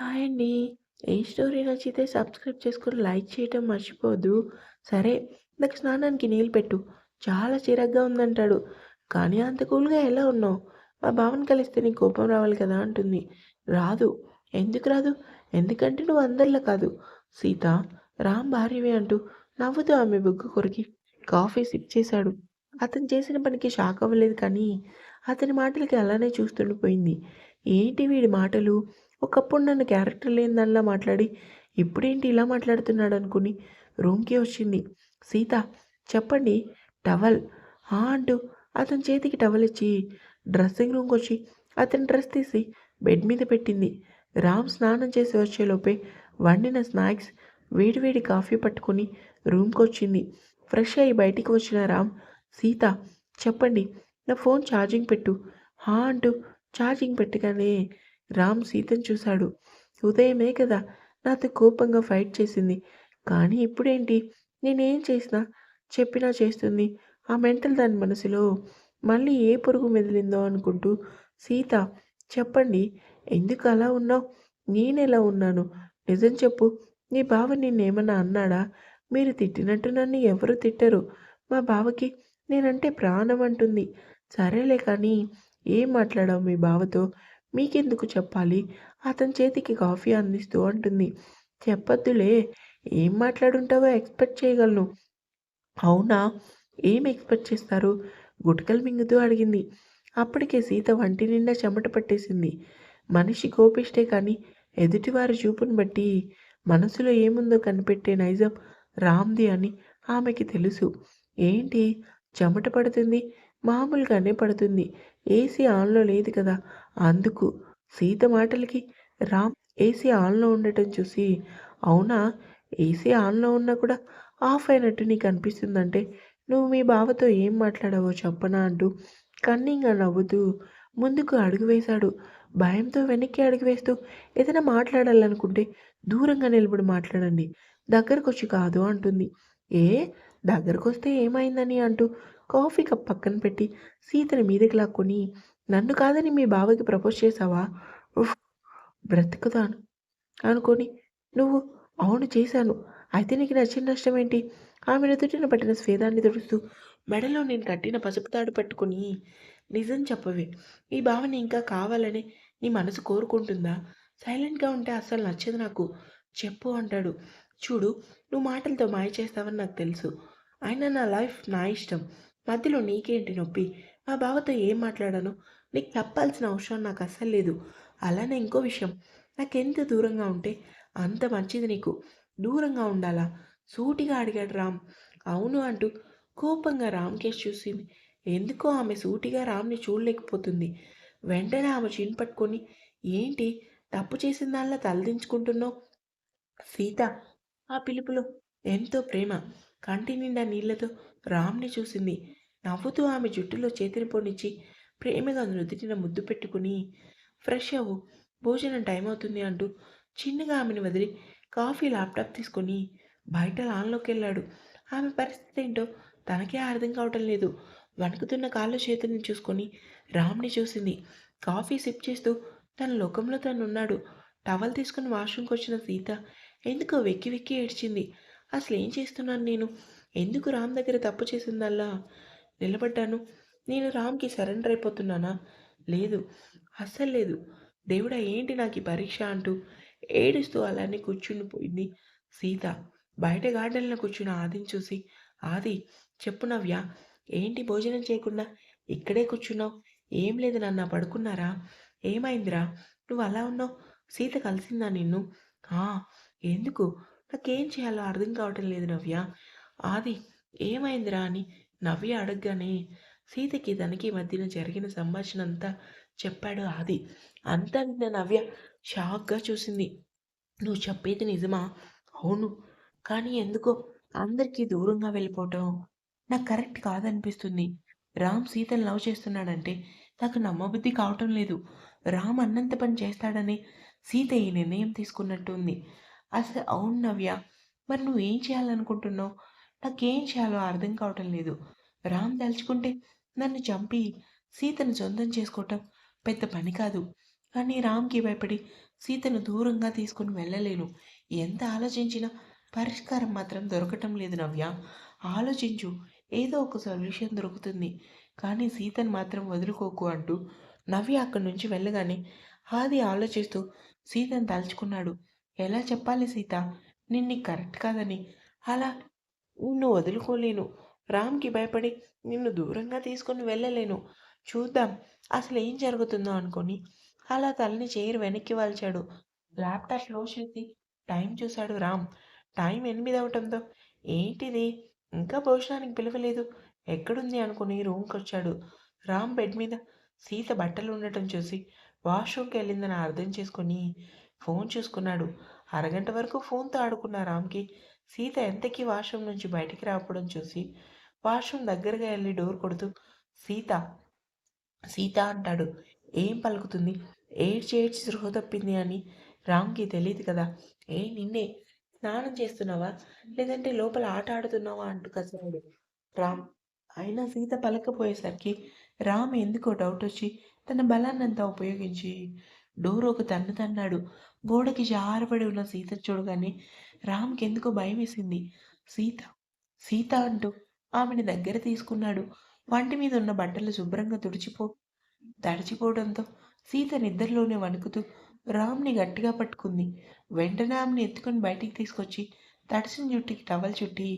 Hi అండి. ఏ story నచ్చితే సబ్స్క్రైబ్ చేసుకొని లైక్ చేయటం మర్చిపోదు సరే నాకు స్నానానికి నీళ్ళు పెట్టు. చాలా చిరాగ్గా ఉందంటాడు. కానీ అంత కూల్‌గా ఎలా ఉన్నావు? మా బావని కలిస్తే నీకు కోపం రావాలి కదా అంటుంది. రాదు. ఎందుకు రాదు? ఎందుకంటే నువ్వు అందరిలా కాదు. సీత, రామ్ భార్యవే అంటూ నవ్వుతూ ఆమె బొగ్గు కొరికి కాఫీ సిప్ చేశాడు. అతను చేసిన పనికి షాక్ అవ్వలేదు కానీ అతని మాటలకి అలానే చూస్తుండిపోయింది. ఏంటి వీడి మాటలు? ఒకప్పుడు నన్ను క్యారెక్టర్ లేని దానిలా మాట్లాడి ఇప్పుడేంటి ఇలా మాట్లాడుతున్నాడు అనుకుని రూమ్‌కి వచ్చింది. సీత చెప్పండి టవల్ ఆ! అంటూ అతని చేతికి టవల్ ఇచ్చి డ్రెస్సింగ్ రూమ్కి వచ్చి అతని డ్రెస్ తీసి బెడ్ మీద పెట్టింది. రామ్ స్నానం చేసి వచ్చేలోపే వండిన స్నాక్స్, వేడివేడి కాఫీ పట్టుకొని రూమ్‌కొచ్చింది. ఫ్రెష్ అయ్యి బయటికి వచ్చిన రామ్ సీత చెప్పండి నా ఫోన్ ఛార్జింగ్ పెట్టు. హా! అంటూ ఛార్జింగ్ పెట్టగానే రామ్ సీతను చూశాడు. ఉదయమే కదా నాతో కోపంగా ఫైట్ చేసింది. కానీ ఇప్పుడేంటి నేనేం చేసినా, చెప్పినా చేస్తుంది. ఆ మెంటల్ దాని మనసులో మళ్ళీ ఏ పురుగు మెదిలిందో అనుకుంటూ సీత చెప్పండి ఎందుకు అలా ఉన్నావు? నేనెలా ఉన్నాను? నిజం చెప్పు. నీ బావ నిన్నేమన్నా అన్నాడా? మీరు తిట్టినట్టు నన్ను ఎవరు తిట్టరు. మా బావకి నేనంటే ప్రాణం అంటుంది. సరేలే కానీ ఏం మాట్లాడావు మీ బావతో? మీకెందుకు చెప్పాలి? అతని చేతికి కాఫీ అందిస్తూ అంటుంది. చెప్పొద్దులే. ఏం మాట్లాడుంటావో ఎక్స్‌పెక్ట్ చేయగలను. అవునా? ఏం ఎక్స్‌పెక్ట్ చేస్తారు? గుటకలు మింగుతూ అడిగింది. అప్పటికే సీత వంటి నిండా చెమట పట్టేసింది. మనిషి కోపిష్టే కానీ ఎదుటివారి చూపును బట్టి మనసులో ఏముందో కనిపెట్టే నైజం రామ్‌ది అని ఆమెకి తెలుసు. ఏంటి చెమట పడుతుంది? మామూలుగానే పడుతుంది. ఏసీ ఆన్‌లో లేదు కదా! అందుకు. సీత మాటలకి రామ్ ఏసీ ఆన్‌లో ఉండటం చూసి అవునా? ఏసీ ఆన్‌లో ఉన్నా కూడా ఆఫ్ అయినట్టు నీకు అనిపిస్తుందంటే నువ్వు మీ బావతో ఏం మాట్లాడావో చెప్పనా? అంటూ కన్నింగా నవ్వుతూ ముందుకు అడుగు వేశాడు. భయంతో వెనక్కి అడుగు వేస్తూ ఏదైనా మాట్లాడాలనుకుంటే దూరంగా నిలబడి మాట్లాడండి. దగ్గరకొచ్చి కాదు అంటుంది. ఏ దగ్గరకొస్తే ఏమైందని? అంటూ కాఫీ కప్ పక్కన పెట్టి సీతని మీదకి లాక్కొని నన్ను కాదని మీ బావకి ప్రపోజ్ చేశావా? బ్రతుకుతాను అనుకోని నువ్వు అవును చేశాను. అయితే నీకు నచ్చిన నష్టమేంటి? ఆమె నుదుటిన పట్టిన స్వేదాన్ని తుడుస్తూ మెడలో నేను కట్టిన పసుపు తాడు పట్టుకొని నిజం చెప్పవే. ఈ భావన ఇంకా కావాలని నీ మనసు కోరుకుంటుందా? సైలెంట్‌గా ఉంటే అస్సలు నచ్చదు నాకు. చెప్పు అంటాడు. చూడు నువ్వు మాటలతో మాయ చేస్తావని నాకు తెలుసు. అయినా నా లైఫ్ నా ఇష్టం. మధ్యలో నీకేంటి నొప్పి? మా బావతో ఏం మాట్లాడాను నీకు చెప్పాల్సిన అవసరం నాకు అస్సలు లేదు. అలానే ఇంకో విషయం నాకెంత దూరంగా ఉంటే అంత మంచిది నీకు. దూరంగా ఉండాలా? సూటిగా అడిగాడు రామ్. అవును అంటూ కోపంగా రామ్ కేసి చూసింది. ఎందుకో ఆమె సూటిగా రామ్‌ని చూడలేకపోతుంది. వెంటనే ఆమె చిన్ పట్టుకొని ఏంటి తప్పు చేసిన దానిలా తలదించుకుంటున్నావు? సీత ఆ పిలుపులో ఎంతో ప్రేమ. కంటి నిండా నీళ్ళతో రామ్‌ని చూసింది. నవ్వుతూ ఆమె జుట్టులో చేతిని పొడిచి ప్రేమగా నుదుటిన ముద్దు పెట్టుకుని ఫ్రెష్ అవ్వు. భోజనం టైం అవుతుంది అంటూ చిన్నగా ఆమెను వదిలి కాఫీ ల్యాప్‌టాప్ తీసుకొని బయట లాన్లోకి వెళ్ళాడు ఆమె పరిస్థితి ఏంటో తనకే అర్థం కావటం లేదు. వణుకుతున్న కాళ్ళ చేతుల్ని చూసుకొని రామ్‌ని చూసింది. కాఫీ సిప్ చేస్తూ తన లోకంలో తనున్నాడు. టవల్ తీసుకొని వాష్‌రూమ్‌కొచ్చిన సీత ఎందుకో వెక్కి వెక్కి ఏడ్చింది. అసలు ఏం చేస్తున్నాను నేను? ఎందుకు రామ్ దగ్గర తప్పు చేసిందల్లా నిలబడ్డాను? నేను రామ్‌కి సరెండర్ అయిపోతున్నానా? లేదు. అస్సలు లేదు. దేవుడా ఏంటి నాకు పరీక్ష అంటూ ఏడుస్తూ అలానే కూర్చుండిపోయింది సీత. బయట గార్డెన్‌లో కూర్చున్న ఆదిని చూసి ఆది చెప్పు నవ్య. ఏంటి భోజనం చేయకుండా ఇక్కడే కూర్చున్నావు? ఏం లేదు నాన్న పడుకున్నారా? ఏమైందిరా? నువ్వు అలా ఉన్నావు? సీత కలిసిందా నిన్ను? ఆ! ఎందుకు? నాకేం చేయాలో అర్థం కావటం లేదు నవ్య. ఆది ఏమైందిరా? అని నవ్య అడగగానే సీతకి తనకి మధ్యన జరిగిన సంభాషణ అంతా చెప్పాడు ఆది. అంతా విన్న నవ్య షాక్‌గా చూసింది. నువ్వు చెప్పేది నిజమా? అవును. కానీ ఎందుకో అందరికీ దూరంగా వెళ్ళిపోవటం నాకు కరెక్ట్ కాదనిపిస్తుంది. రామ్ సీతని లవ్ చేస్తున్నాడంటే నాకు నమ్మబుద్ధి కావటం లేదు. రామ్ అన్నంత పని చేస్తాడని సీత ఈ నిర్ణయం తీసుకున్నట్టు ఉంది. అసలు అవును నవ్య. మరి నువ్వు ఏం చేయాలనుకుంటున్నావు? నాకేం చేయాలో అర్థం కావటం లేదు. రామ్ తలుచుకుంటే నన్ను చంపి సీతను సొంతం చేసుకోవటం పెద్ద పని కాదు. కానీ రామ్కి భయపడి సీతను దూరంగా తీసుకుని వెళ్ళలేను ఎంత ఆలోచించినా పరిష్కారం మాత్రం దొరకటం లేదు నవ్య ఆలోచించు ఏదో ఒక సొల్యూషన్ దొరుకుతుంది కానీ సీతను మాత్రం వదులుకోకు అంటూ నవ్య అక్కడి నుంచి వెళ్ళగానే ఆది ఆలోచిస్తూ సీతను తలుచుకున్నాడు. ఎలా చెప్పాలి సీత? నిన్ను కరెక్ట్ కాదని. అలా? నిన్ను వదులుకోలేను. రామ్కి భయపడి నిన్ను దూరంగా తీసుకొని వెళ్ళలేను. చూద్దాం. అసలు ఏం జరుగుతుందో అనుకొని అలా తలని చైర్ వెనక్కి వాల్చాడు. ల్యాప్టాప్ క్లోజ్ చేసి టైం చూశాడు రామ్. టైం ఎనిమిది అవటంతో ఏంటిది? ఇంకా భోజనానికి పిలవలేదు. ఎక్కడుంది? అనుకుని రూమ్కి వచ్చాడు. రామ్ బెడ్ మీద సీత బట్టలు ఉండటం చూసి వాష్రూమ్కి వెళ్ళిందని అర్థం చేసుకొని ఫోన్ చూసుకున్నాడు. అరగంట వరకు ఫోన్తో ఆడుకున్న రామ్కి సీత ఎంతకీ వాష్రూమ్ నుంచి బయటికి రావడం చూసి వాష్రూమ్ దగ్గరగా వెళ్ళి డోర్ కొడుతూ సీత సీత అంటాడు. ఏం పలుకుతుంది? ఏడ్చి ఏడ్చి సృహ తప్పింది అని రామ్కి తెలియదు కదా. ఏ నిన్నే స్నానం చేస్తున్నావా? లేదంటే లోపల ఆట ఆడుతున్నావా? అంటూ కసరాడు రామ్. అయినా సీత పలకపోయేసరికి రామ్ ఎందుకో డౌట్ వచ్చి తన బలాన్నంతా ఉపయోగించి డోర్ ఒక తన్ను తన్నాడు. గోడకి జారబడి ఉన్న సీత చూడగానే రామ్కి ఎందుకో భయం వేసింది సీత సీత అంటూ ఆమెని దగ్గర తీసుకున్నాడు. వంటి మీద ఉన్న బట్టలు శుభ్రంగా తుడిచిపో తడిచిపోవడంతో సీత నిద్రలోనే వణుకుతూ రామ్ని గట్టిగా పట్టుకుంది. వెంటనే ఆమెను ఎత్తుకొని బయటికి తీసుకొచ్చి తడిసిన జుట్టుకి టవల్ చుట్టి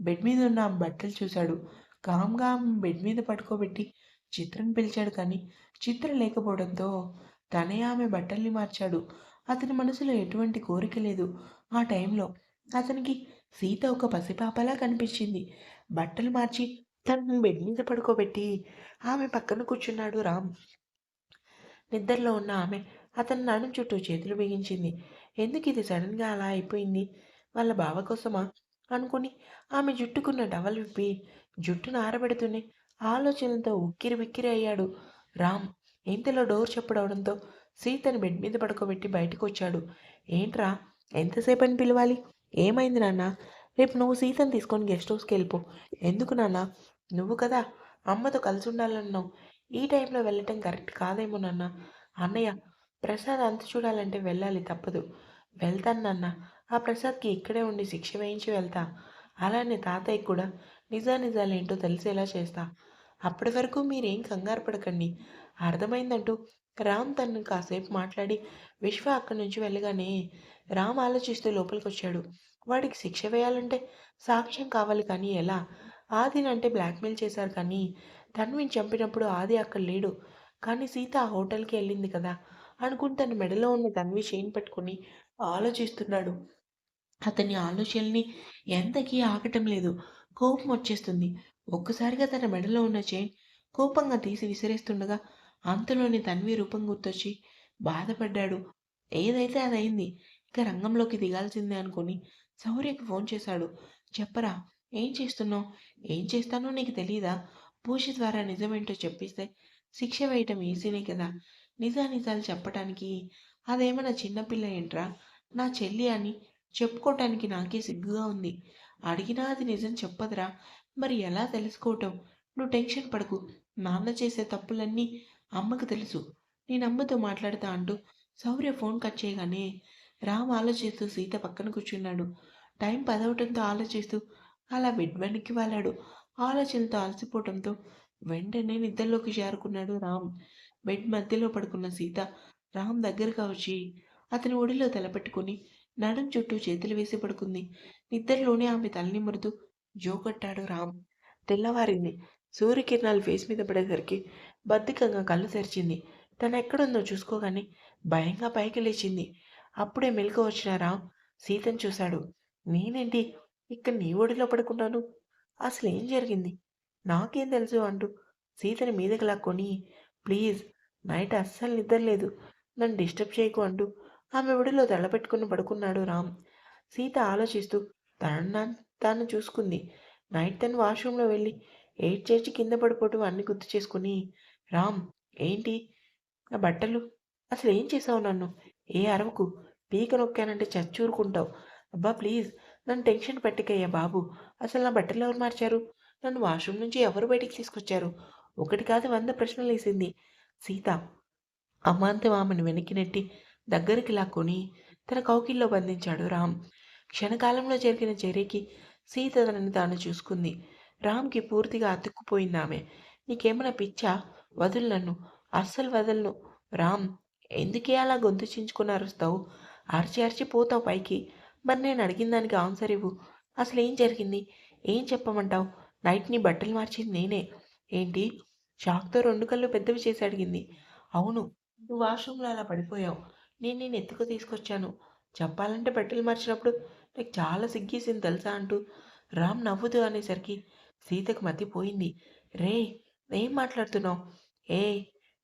బెడ్ మీద ఉన్న ఆమె బట్టలు చూశాడు. కామ్గా ఆమె బెడ్ మీద పడుకోబెట్టి చిత్రం పిలిచాడు కానీ చిత్రం లేకపోవడంతో తనే ఆమె బట్టల్ని మార్చాడు. అతని మనసులో ఎటువంటి కోరిక లేదు. ఆ టైంలో అతనికి సీత ఒక పసిపాపలా కనిపించింది. బట్టలు మార్చి తనను బెడ్ మీద పడుకోబెట్టి ఆమె పక్కన కూర్చున్నాడు రామ్. నిద్రలో ఉన్న ఆమె అతని నడుం చుట్టూ చేతులు బిగించింది. ఎందుకు ఇది సడన్గా అలా అయిపోయింది? వాళ్ళ బావ కోసమా? అనుకుని ఆమె జుట్టుకున్న డవల్ విప్పి జుట్టును ఆరబెడుతూనే ఆలోచనలతో ఉక్కిరి విక్కిరి అయ్యాడు రామ్ ఇంతలో డోర్ చెప్పడవడంతో సీతని బెడ్ మీద పడుకోబెట్టి బయటకు వచ్చాడు ఏంట్రా ఎంతసేపు అని పిలవాలి? ఏమైంది నాన్న? రేపు నువ్వు సీతను తీసుకొని గెస్ట్ హౌస్కి వెళ్ళిపో. ఎందుకు నాన్న? నువ్వు కదా అమ్మతో కలిసి ఉండాలన్నావు ఈ టైంలో వెళ్ళటం కరెక్ట్ కాదేమో నాన్న. అన్నయ్య ప్రసాద్ అంత చూడాలంటే వెళ్ళాలి తప్పదు. వెళ్తాను నాన్న. ఆ ప్రసాద్కి ఇక్కడే ఉండి శిక్ష వేయించి వెళ్తా. అలానే తాతయ్య కూడా నిజానిజాలేంటో తెలిసేలా చేస్తా. అప్పటి వరకు మీరేం కంగారు పడకండి. అర్థమైందంటూ రామ్ తనను కాసేపు మాట్లాడి విశ్వ అక్కడి నుంచి వెళ్ళగానే రామ్ ఆలోచిస్తూ లోపలికి వచ్చాడు వాడికి శిక్ష వేయాలంటే సాక్ష్యం కావాలి కానీ ఎలా? ఆదిని అంటే బ్లాక్మెయిల్ చేశారు కానీ తన్విని చంపినప్పుడు ఆది అక్కడ లేడు. కానీ సీత ఆ హోటల్కి వెళ్ళింది కదా అనుకుని తన మెడలో ఉన్న తన్వి చైన్ పెట్టుకుని ఆలోచిస్తున్నాడు. అతని ఆలోచనల్ని ఎంతకీ ఆగటం లేదు. కోపం వచ్చేస్తుంది. ఒక్కసారిగా తన మెడలో ఉన్న చైన్ కోపంగా తీసి విసిరేస్తుండగా అంతలోని తన్వి రూపం గుర్తొచ్చి బాధపడ్డాడు. ఏదైతే అదైంది ఇక రంగంలోకి దిగాల్సిందే అనుకుని శౌర్యకి ఫోన్ చేశాడు. చెప్పరా ఏం చేస్తున్నావు? ఏం చేస్తానో నీకు తెలియదా పూజ ద్వారా నిజమేంటో చెప్పిస్తే శిక్ష వేయటం ఈజీనే కదా. నిజానిజాలు చెప్పటానికి అదేమన్నా చిన్నపిల్ల ఏంట్రా? నా చెల్లి అని చెప్పుకోవటానికి నాకే సిగ్గుగా ఉంది. అడిగినా అది నిజం చెప్పదురా. మరి ఎలా తెలుసుకోవటం? నువ్వు టెన్షన్ పడకు. నాన్న చేసే తప్పులన్నీ అమ్మకు తెలుసు. నేను అమ్మతో మాట్లాడతా అంటూ సౌర్య ఫోన్ కట్ చేయగానే రామ్ ఆలోచిస్తూ సీత పక్కన కూర్చున్నాడు. టైం పదవటంతో ఆలోచిస్తూ అలా బెడ్ వెనక్కి వాలాడు. ఆలోచనలతో అలసిపోవటంతో వెంటనే నిద్రలోకి చేరుకున్నాడు రామ్. బెడ్ మధ్యలో పడుకున్న సీత రామ్ దగ్గరగా వచ్చి అతని ఒడిలో తలపెట్టుకుని నడుం చుట్టూ చేతులు వేసి పడుకుంది. నిద్రలోనే ఆమె తలని మురుతూ జోకొట్టాడు రామ్. తెల్లవారింది. సూర్యకిరణాలు ఫేస్ మీద పడేసరికి బద్ధకంగా కళ్ళు తెరిచింది. తను ఎక్కడుందో చూసుకోగానే భయంగా పైకి లేచింది. అప్పుడే మెలకు వచ్చిన రామ్ సీతను చూశాడు. నేనేంటి? ఇక్కడ నీ ఒడిలో పడుకున్నాను? అసలు ఏం జరిగింది? నాకేం తెలుసు అంటూ సీతని మీదకి లాక్కొని ప్లీజ్ నైట్ అస్సలు నిద్ర లేదు. నన్ను డిస్టర్బ్ చేయకు అంటూ ఆమె ఒడిలో తలపెట్టుకుని పడుకున్నాడు రామ్. సీత ఆలోచిస్తూ తన తాను చూసుకుంది. నైట్ తను వాష్రూమ్లో వెళ్ళి ఎయిట్ చేర్చి కింద పడిపోవటం అన్ని గుర్తు చేసుకుని రామ్ ఏంటి? నా బట్టలు? అసలు ఏం చేసావు నన్ను? ఏ అరవకు? పీక నొక్కానంటే చచ్చూరుకుంటావు. అబ్బా ప్లీజ్ నన్ను టెన్షన్ పెట్టకయ్యా బాబు. అసలు నా బట్టలు ఎవరు మార్చారు? నన్ను వాష్రూమ్ నుంచి ఎవరు బయటికి తీసుకొచ్చారు? ఒకటి కాదు వంద ప్రశ్నలు వేసింది సీత అమాంతం ఆమెను వెనక్కి నెట్టి దగ్గరికి లాక్కొని తన కౌకిల్లో బంధించాడు రామ్. క్షణకాలంలో జరిగిన చర్యకి సీత తనని తాను చూసుకుంది. రామ్కి పూర్తిగా అతుక్కుపోయింది ఆమె. నీకేమైనా పిచ్చా? వదులు నన్ను. అస్సలు వదలను. రామ్ ఎందుకే అలా గొంతు చించుకుని అరుస్తావు అరిచి అరిచి పోతావు పైకి. మరి నేను అడిగిన దానికి ఆన్సర్ ఇవ్వు. అసలు ఏం జరిగింది? ఏం చెప్పమంటావు? నైట్ని బట్టలు మార్చింది నేనే. ఏంటి? షాక్తో రెండు కళ్ళు పెద్దవి చేసి అడిగింది. అవును నువ్వు వాష్రూమ్లో అలా పడిపోయావు. నేను నేను ఎత్తుకు తీసుకొచ్చాను? చెప్పాలంటే బట్టలు మార్చినప్పుడు నాకు చాలా సిగ్గేసింది తెలుసా అంటూ రామ్ నవ్వుతూ అనేసరికి సీతకు మతిపోయింది రే ఏం మాట్లాడుతున్నావు? ఏ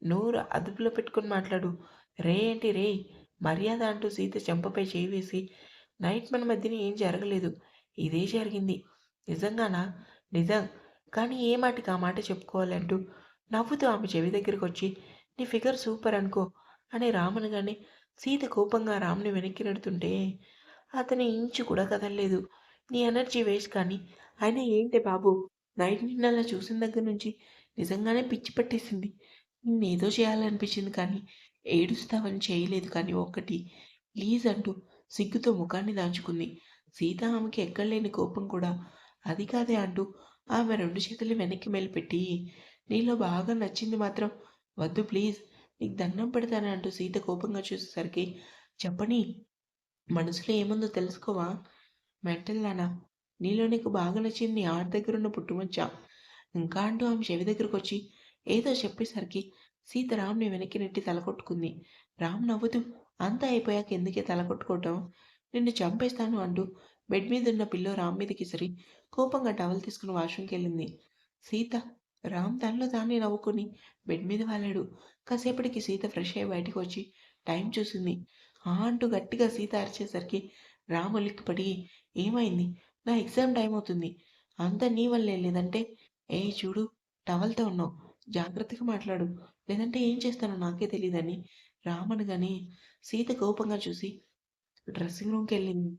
నూరు అదుపులో పెట్టుకుని మాట్లాడు. రే ఏంటి రే? మర్యాద అంటూ సీత చెంపపై చేయి వేసి నైట్ మన మధ్యన ఏం జరగలేదు. ఇదే జరిగింది. నిజంగానా? నిజం. కానీ ఏ మాటకి ఆ మాట చెప్పుకోవాలంటూ నవ్వుతూ ఆమె చెవి దగ్గరికి వచ్చి నీ ఫిగర్ సూపర్ అనుకో అని రామనగానే సీత కోపంగా రాముని వెనక్కి నడుతుంటే అతని ఇంచు కూడా కదలలేదు. నీ ఎనర్జీ వేస్ట్ కానీ అయినా ఏంటి బాబు? నైట్ నిన్న అలా చూసిన దగ్గర నుంచి నిజంగానే పిచ్చి పట్టేసింది. నిన్నేదో చేయాలనిపించింది కానీ ఏడుస్తావని చేయలేదు కానీ ఒక్కటి. ప్లీజ్ అంటూ సిగ్గుతో ముఖాన్ని దాచుకుంది. సీత ఆమెకి ఎక్కడలేని కోపం కూడా. అది కాదే అంటూ ఆమె రెండు చేతులు వెనక్కి మెలిపెట్టి నీలో బాగా నచ్చింది మాత్రం వద్దు ప్లీజ్. నీకు దండం పెడతానంటూ సీత కోపంగా చూసేసరికి చెప్పని మనసులో ఏముందో తెలుసుకోవా? మెంటల్లానా నీలో నీకు బాగా నచ్చింది నీ ఆడ దగ్గర ఉన్న పుట్టుమచ్చ. ఇంకా అంటూ ఆమె చెవి దగ్గరకు వచ్చి ఏదో చెప్పేసరికి సీత రామ్ని వెనక్కి నెట్టి తల కొట్టుకుంది. రామ్ నవ్వుతూ అంతా అయిపోయాక ఎందుకే తల కొట్టుకోవటం? నిన్ను చంపేస్తాను అంటూ బెడ్ మీద ఉన్న పిల్లో రామ్ మీదకి సరి కోపంగా టవల్ తీసుకుని వాష్రూమ్కి వెళ్ళింది సీత రామ్ తనలో తానే నవ్వుకుని బెడ్ మీద వాలాడు. కాసేపటికి సీత ఫ్రెష్ అయ్యి బయటకు వచ్చి టైం చూసింది. ఆ అంటూ గట్టిగా సీత అరిచేసరికి రామ్ ఉలిక్కిపడి ఏమైంది? నా ఎగ్జామ్ టైం అవుతుంది. అంతా నీ వల్లే లేదంటే ఏ చూడు టవల్తో ఉన్నావు. జాగ్రత్తగా మాట్లాడు. లేదంటే ఏం చేస్తానో నాకే తెలియదని రామ్ సీత కోపంగా చూసి డ్రెస్సింగ్ రూమ్కి వెళ్ళింది.